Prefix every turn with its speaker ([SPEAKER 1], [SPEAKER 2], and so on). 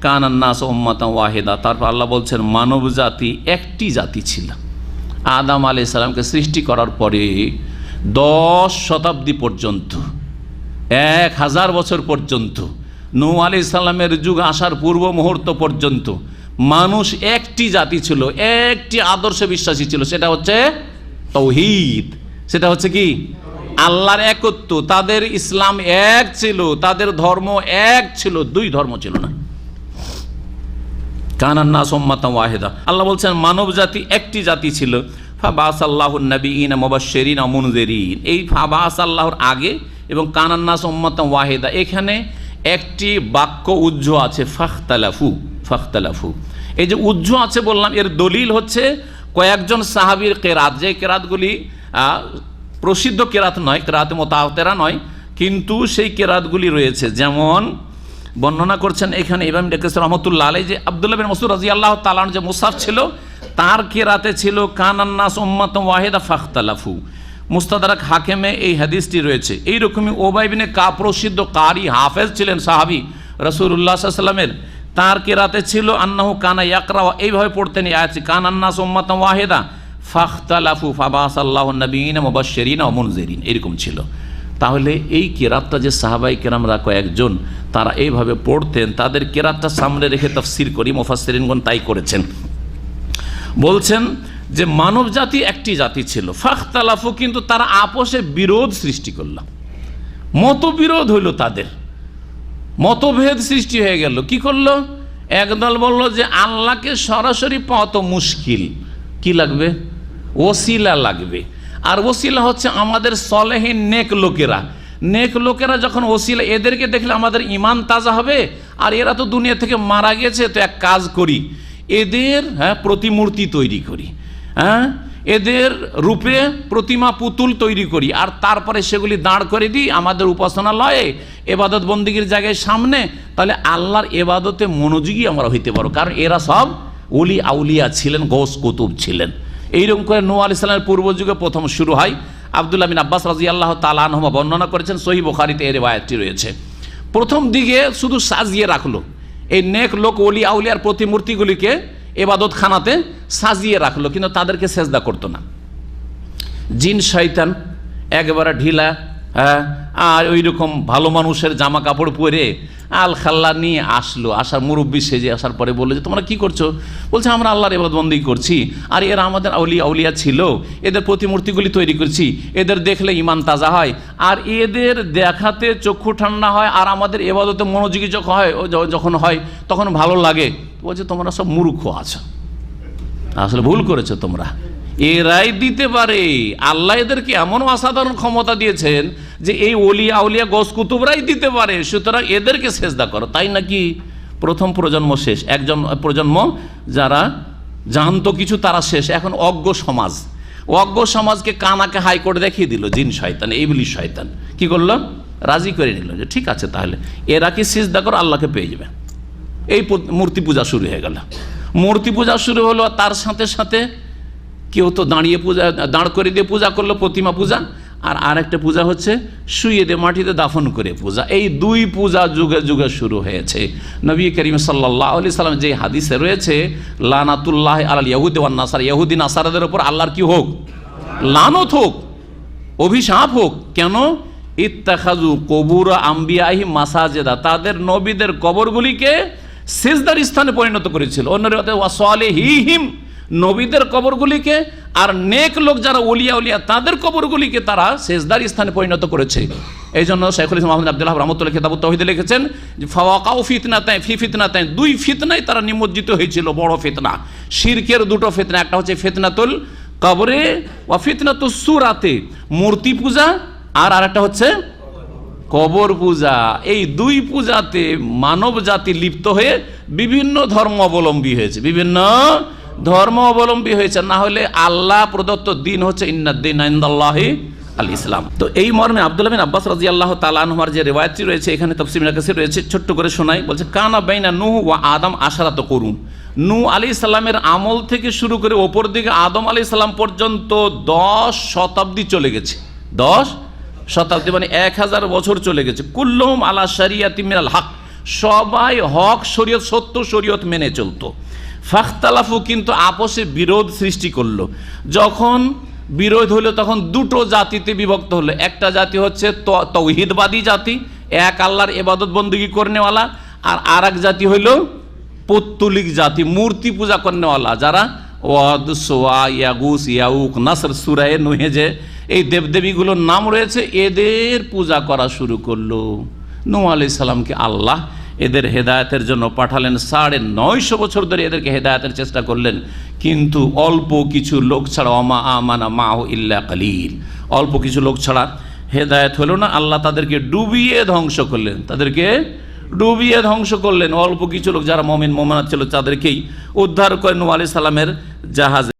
[SPEAKER 1] কানান্নাস ওম্মাতা ওয়াহেদা। তারপর আল্লাহ বলছেন, মানব জাতি একটি জাতি ছিল। আদাম আলি সালামকে সৃষ্টি করার পরে দশ শতাব্দী পর্যন্ত, এক হাজার বছর পর্যন্ত নৌ আলি সাল্লামের যুগ আসার পূর্ব মুহূর্ত পর্যন্ত মানুষ একটি জাতি ছিল, একটি আদর্শ বিশ্বাসী ছিল। সেটা হচ্ছে তৌহিদ। সেটা হচ্ছে কি? আল্লাহর একত্ব। তাদের ইসলাম এক ছিল, তাদের ধর্ম এক ছিল, দুই ধর্ম ছিল না। কানান্না সোম্মাতা ওয়াহেদা। আল্লাহ বলছেন মানব জাতি একটি জাতি ছিল। ফাবাস আল্লাহ নবীন মোবাশেরিন অমুনজেরিন এই ফাবাস আল্লাহর আগে এবং কানান্না সোম্মাতা ওয়াহেদা। এখানে একটি বাক্য উজ্জ আছে, ফাখতালাফু ফাখতালাফু। এই যে উজ্জ আছে বললাম, এর দলিল হচ্ছে কয়েকজন সাহাবীর কেরাত। যে কেরাতগুলি প্রসিদ্ধ কেরাত নয়, কেরাতে মোতাহতেরা নয়, কিন্তু সেই কেরাতগুলি রয়েছে। যেমন বর্ণনা করছেন এখানে ইমাম ডেকেস রহমতুল্লাহ আলাই যে আবদুল্লাহ মসুদ রাজি আল্লাহ তালান যে মুসাফ ছিল, তার কেরাতে ছিল? কানান্নাস উম্মাত ওয়াহেদা ফাখতালাফু। মুস্তাদারাক হাকেমে এই হাদিসটি রয়েছে। এইরকমই ওবাইবিনে কা প্রসিদ্ধ কারি হাফেজ ছিলেন সাহাবি রসুল্লাহ সাল্লামের তার কেরাতে ছিল? আন্নাহু কানা ইয়াকরা এইভাবে পড়তেন আয়াতটি কান আন্নাস উম্মাত ওয়াহেদা ফাখতালাফু ফাবাস আল্লাহ নবীন মুবাশশিরিন ও মুনজিরিন। এরকম ছিল। তাহলে এই কেরাতটা যে সাহাবাই কেরামরা কয়েকজন, তারা এইভাবে পড়তেন, তাদের কেরাতটা সামনে রেখে তফসির করি মোফাসরিনগণ তাই করেছেন। বলছেন যে মানব জাতি একটি জাতি ছিল, ফাখতালাফু, কিন্তু তারা আপোষে বিরোধ সৃষ্টি করল। মতবিরোধ হইল তাদের। মতভেদ সৃষ্টি হয়ে গেল। কি করল? একদল বলল যে আল্লাহকে সরাসরি পাওয়া তো মুশকিল। কি লাগবে? ওসিলা লাগবে। আর ওসিলা হচ্ছে আমাদের সলেহীন নেক লোকেরা। নেক লোকেরা যখন ওসিলা, এদেরকে দেখলে আমাদের ইমান তাজা হবে, আর এরা তো দুনিয়া থেকে মারা গেছে, তো এক কাজ করি। এদের হ্যাঁ প্রতিমূর্তি তৈরি করি। হ্যাঁ এদের রূপে প্রতিমা পুতুল তৈরি করি, আর তারপরে সেগুলি দাঁড় করে দিই আমাদের উপাসনালয়ে, এবাদত বন্দিগির জায়গায় সামনে, তাহলে আল্লাহর এবাদতে মনোযোগী আমরা হইতে পারো কারণ এরা সব অলি আউলিয়া ছিলেন গোস কুতুব ছিলেন। এইরকম করে নু আলি সাল্লামের পূর্ব যুগে প্রথম শুরু হয়। আবদুল্লাহ বিন আব্বাস রাজি আল্লাহ তালানহমা বর্ণনা করেছেন সহি বোখারিতে এর রেওয়ায়তটি রয়েছে। প্রথম দিকে শুধু সাজিয়ে রাখল। এই নেক লোক অলি আউলিয়ার প্রতিমূর্তিগুলিকে এবাদত খানাতে সাজিয়ে রাখল, কিন্তু তাদেরকে সেজদা করতো না। জিন, শয়তান, একবারে ঢিলা হ্যাঁ? আর ওই রকম ভালো মানুষের জামা কাপড় পরে আল খাল্লা নিয়ে আসলো। আসার মুরব্বী সেজে আসার পরে বলল যে, তোমরা কি করছ? বলছে, আমরা আল্লাহর এবাদবন্দি করছি। আর এরা আমাদের আউলিয়া আউলিয়া ছিল। এদের প্রতিমূর্তিগুলি তৈরি করছি। এদের দেখলে ইমান তাজা হয়। আর এদের দেখাতে চক্ষু ঠান্ডা হয়, আর আমাদের এবাদতে মনোযোগী যখন হয় যখন হয়, তখন ভালো লাগে। বলছে, তোমরা সব মূর্খ আছো। আসলে ভুল করেছ তোমরা। এরাই দিতে পারে। আল্লাহ এদেরকে এমন অসাধারণ ক্ষমতা দিয়েছেন যে এই অলিয়া আউলিয়া গস কুতুবরাই দিতে পারে, সুতরাং এদেরকে সেজদা করো। তাই নাকি প্রথম প্রজন্ম শেষ? একজন প্রজন্ম যারা জানতো কিছু তারা শেষ। এখন অজ্ঞ সমাজ। অজ্ঞ সমাজকে কানাকে হাইকোর্ট দেখিয়ে দিল, জিন শয়তান এইগুলি শয়তান। কি করল? রাজি করে নিল যে, ঠিক আছে তাহলে, এরা কি সিজদা করো? আল্লাহকে পেয়ে যাবে। এই মূর্তি পূজা শুরু হয়ে গেল। মূর্তি পূজা শুরু হলো, তার সাথে সাথে কেউ তো দাঁড়িয়ে পূজা, দাঁড় করে দিয়ে পূজা করল, প্রতিমা পূজা। আর আরেকটা পূজা হচ্ছে শুয়ে দিয়ে মাটিতে দাফন করে পূজা। এই দুই পূজা যুগে যুগে শুরু হয়েছে। নবী করিম সাল্লাহ আলি সাল্লাম যে হাদিসে রয়েছে, লানাতুল্লাহ আল ইয়াহুদ ওয়ান নাসার ইয়াহুদ্দিন আসারাদের ওপর আল্লাহর কি হোক? লানত হোক, অভিশাপ হোক। কেন? ইত্তাখাজু কবুর আম্বিয়াহি মাসাজেদা। তাদের নবীদের কবরগুলিকে সেজদার স্থানে পরিণত করেছিল। অন্যরা অন্যরে হিম নবীদের কবরগুলিকে আর নেক লোক যারা উলিয়া উলিয়া তাদের কবরগুলিকে তারা সেজদার স্থানে পরিণত করেছে। এই জন্য শেখুল ইসলাম আহমদ আবদুল্লাহ রহমতুল্লাহ খেতাব তহিদে লিখেছেন যে ফিতনা তাই ফি ফিতনা তাই দুই ফিতনায় তারা নিমজ্জিত হয়েছিল, বড় ফিতনা। শিরকের দুটো ফিতনা, একটা হচ্ছে ফিতনাতুল কবরে ও ফিতনাতুল সুরাতে, মূর্তি পূজা, আর আরেকটা হচ্ছে কবর পূজা। এই দুই পূজাতে মানব জাতি লিপ্ত হয়ে বিভিন্ন ধর্ম অবলম্বী হয়েছে। বিভিন্ন ধর্ম অবলম্বী হয়েছে, না হলে আল্লাহ প্রদত্ত দিন হচ্ছে ইন্নাদ্দিন আইন্দাল্লাহি আল ইসলাম। তো এই মর্মে আব্দুল্লাহ বিন আব্বাস রাজি আল্লাহ তালানহমার যে রেওয়ায়তটি রয়েছে, এখানে তফসিমের কাছে রয়েছে, ছোট্ট করে শোনাই, বলছে, কানা বাইনা নুহ ও আদম আশারাত করুন। নু আলী সাল্লামের আমল থেকে শুরু করে ওপর দিকে আদম আলী সাল্লাম পর্যন্ত দশ শতাব্দী চলে গেছে। দশ শতাব্দী মানে এক হাজার বছর চলে গেছে। কুল্লুম আলা শরিয়াতি মিনাল হক। সবাই হক, শরীয়ত, সত্য, শরীয়ত মেনে চলতো। ফাখতালাফু কিন্তু আপোষে বিরোধ সৃষ্টি করল। যখন বিরোধ হলো, তখন দুটো জাতিতে বিভক্ত হলো। একটা জাতি হচ্ছে তৌহিদবাদী জাতি, এক আল্লাহর এবাদত বন্দী করনেওয়ালা, আর আর এক জাতি হইল পৌত্তলিক জাতি, মূর্তি পূজা করনেওয়ালা, যারা ওয়াদ, সোয়া, ইয়াগুস, ইয়াউক, নাসর সুরায়ে নুহে যে এই দেবদেবীগুলোর নাম রয়েছে, এদের পূজা করা শুরু করল। নূ আলাইহিস সালামকে আল্লাহ এদের হেদায়তের জন্য পাঠালেন সাড়ে নয়শো বছর ধরে এদেরকে হেদায়তের চেষ্টা করলেন। কিন্তু অল্প কিছু লোক ছাড়া অমা আমানা মাহ ইল্লা কালিল। অল্প কিছু লোক ছাড়া হেদায়েত হলো না, আল্লাহ তাদেরকে ডুবিয়ে ধ্বংস করলেন। তাদেরকে ডুবিয়ে ধ্বংস করলেন। অল্প কিছু লোক যারা মমিন, মোমানাত ছিল, তাদেরকেই উদ্ধার করেন আলাইহিস সালামের জাহাজে